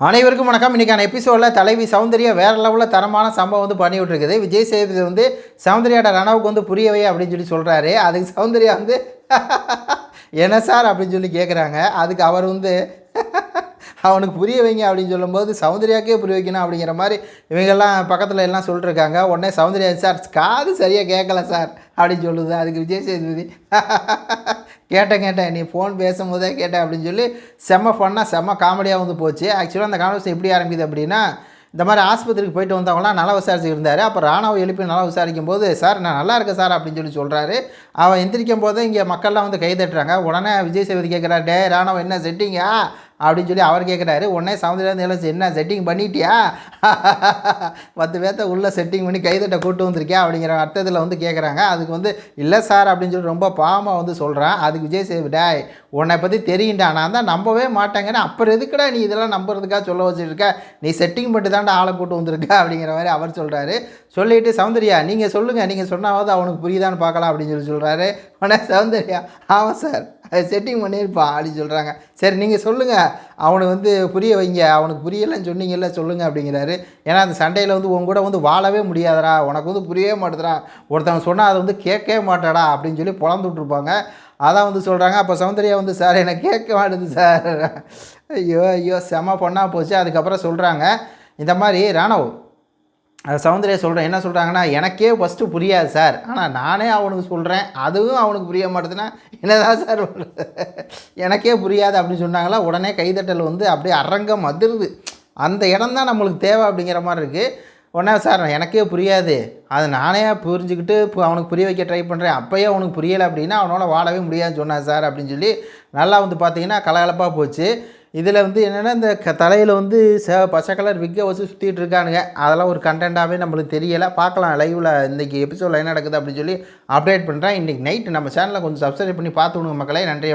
அனைவருக்கும் வணக்கம். இன்றைக்கான எபிசோடில் தலைவி சௌந்தர்யா வேறு லெவலில் தரமான சம்பவம் வந்து பண்ணிவிட்டுருக்குது. விஜய் சேதுபதி வந்து சௌந்தர்யாட ரணவுக்கு வந்து புரியவே அப்படின்னு சொல்லி சொல்கிறாரு அதுக்கு சௌந்தர்யா வந்து என்ன சார் அப்படின்னு சொல்லி கேட்குறாங்க அதுக்கு அவர் வந்து அவனுக்கு புரிய வைங்க அப்படின்னு சொல்லும்போது சௌந்தர்யாக்கே புரிய வைக்கணும் அப்படிங்கிற மாதிரி இவங்கெல்லாம் பக்கத்தில் எல்லாம் சொல்லிட்டுருக்காங்க உடனே சௌந்தர்யா சார் காது சரியாக கேட்கல சார் அப்படின்னு சொல்லுது. அதுக்கு விஜய் சேதுபதி கேட்டேன் கேட்டேன். நீ ஃபோன் பேசும்போதே கேட்டேன் அப்படின்னு சொல்லி செம்ம ஃபன்னாக செம்ம காமெடியாக வந்து போச்சு. ஆக்சுவலாக அந்த கான்வர்சேஷன் எப்படி ஆரம்பிக்குது அப்படின்னா இந்த மாதிரி ஆஸ்பத்திரிக்கு போயிட்டு வந்தவங்களாம் நல்லா விசாரிச்சுட்டு இருந்தார். அப்போ ராணாவை எழுப்பி நல்லா விசாரிக்கும் போது சார் நான் நல்லா இருக்கேன் சார் அப்படின்னு சொல்லி சொல்கிறாரு அவன் எந்திரிக்கும் போது இங்கே மக்கள்லாம் வந்து கை தட்டுறாங்க. உடனே விஜய் சேவதி கேட்குறாரு டே ராணவ என்ன செட்டிங்கா அப்படின்னு சொல்லி அவர் கேட்குறாரு உடனே சவுந்தர்யா நிலச்சி என்ன செட்டிங் பண்ணிட்டியா? பத்து பேர்த்த உள்ளே செட்டிங் பண்ணி கைதட்ட கூட்டு வந்திருக்கியா? அப்படிங்கிற அர்த்தத்தில் வந்து கேட்குறாங்க அதுக்கு வந்து இல்லை சார் அப்படின்னு சொல்லி ரொம்ப பாவமாக வந்து சொல்கிறேன் அதுக்கு விஜய் சேவிடாய் உன்னை பற்றி தெரியும்டா. நான் தான் நம்பவே மாட்டேங்கன்னு அப்புறம் எதுக்குடா நீ இதெல்லாம் நம்புறதுக்காக சொல்ல வச்சுருக்க? நீ செட்டிங் பண்ணி தாண்டா ஆளை கூட்டு வந்திருக்க அப்படிங்கிற மாதிரி அவர் சொல்கிறாரு சொல்லிட்டு சௌந்தர்யா நீங்கள் சொல்லுங்கள் நீங்கள் சொன்னாவது அவனுக்கு புரியுதான்னு பார்க்கலாம் அப்படின்னு சொல்லி சொல்கிறாரு உடனே சௌந்தர்யா ஆமாம் சார். செட்டிங் பண்ணியிருப்பான் அப்படின்னு சொல்கிறாங்க சரி நீங்கள் சொல்லுங்கள் அவனை வந்து புரிய வைங்க. அவனுக்கு புரியலைன்னு சொன்னீங்கல்ல சொல்லுங்கள் அப்படிங்கிறாரு. ஏன்னா அந்த சண்டையில் வந்து உன் கூட வந்து வாழவே முடியாதடா. உனக்கு வந்து புரியவே மாட்டேதுடா. ஒருத்தவன் சொன்னால் அதை வந்து கேட்கவே மாட்டாடா அப்படின்னு சொல்லி புலந்து விட்ருப்பாங்க அதான் வந்து சொல்கிறாங்க அப்போ சௌந்தர்யா வந்து சார் என்னை கேட்க மாட்டேது சார். ஐயோ ஐயோ செம பொண்ணாக போச்சு. அதுக்கப்புறம் சொல்கிறாங்க இந்த மாதிரி ராணவ் சௌந்தர்யா சொல்கிறேன் என்ன சொல்கிறாங்கன்னா எனக்கே ஃபஸ்ட்டு புரியாது சார். ஆனால் நானே அவனுக்கு சொல்கிறேன் அதுவும் அவனுக்கு புரிய மாட்டேதுன்னா என்னதான் சார்? எனக்கே புரியாது அப்படின்னு சொன்னாங்களா உடனே கைதட்டல் வந்து அப்படியே அரங்கம் அதிருது. அந்த இடம் தான் நம்மளுக்கு தேவை அப்படிங்கிற மாதிரி இருக்குது உடனே சார் எனக்கே புரியாது. அது நானே புரிஞ்சுக்கிட்டு இப்போ அவனுக்கு புரிய வைக்க ட்ரை பண்ணுறேன் அப்போயே அவனுக்கு புரியலை அப்படின்னா அவனால் வாழவே முடியாதுன்னு சொன்னான் சார் அப்படின்னு சொல்லி நல்லா வந்து பார்த்தீங்கன்னா கலகலப்பாக போச்சு. இதில் வந்து என்னென்னா இந்த க தலையில் வந்து ச பச்சை கலர் விக்கை வச்சு சுற்றிட்டு இருக்கானுங்க. அதெல்லாம் ஒரு கண்டென்ட்டாகவே நம்மளுக்கு தெரியலை. பார்க்கலாம் லைவில் இன்றைக்கி எபிசோடில் என்ன நடக்குது அப்படின்னு சொல்லி அப்டேட் பண்ணுறேன் இன்றைக்கி நைட்டு நம்ம சேனலை கொஞ்சம் சப்ஸ்கிரைப் பண்ணி பார்த்துக்கணுங்க மக்களே. நன்றி.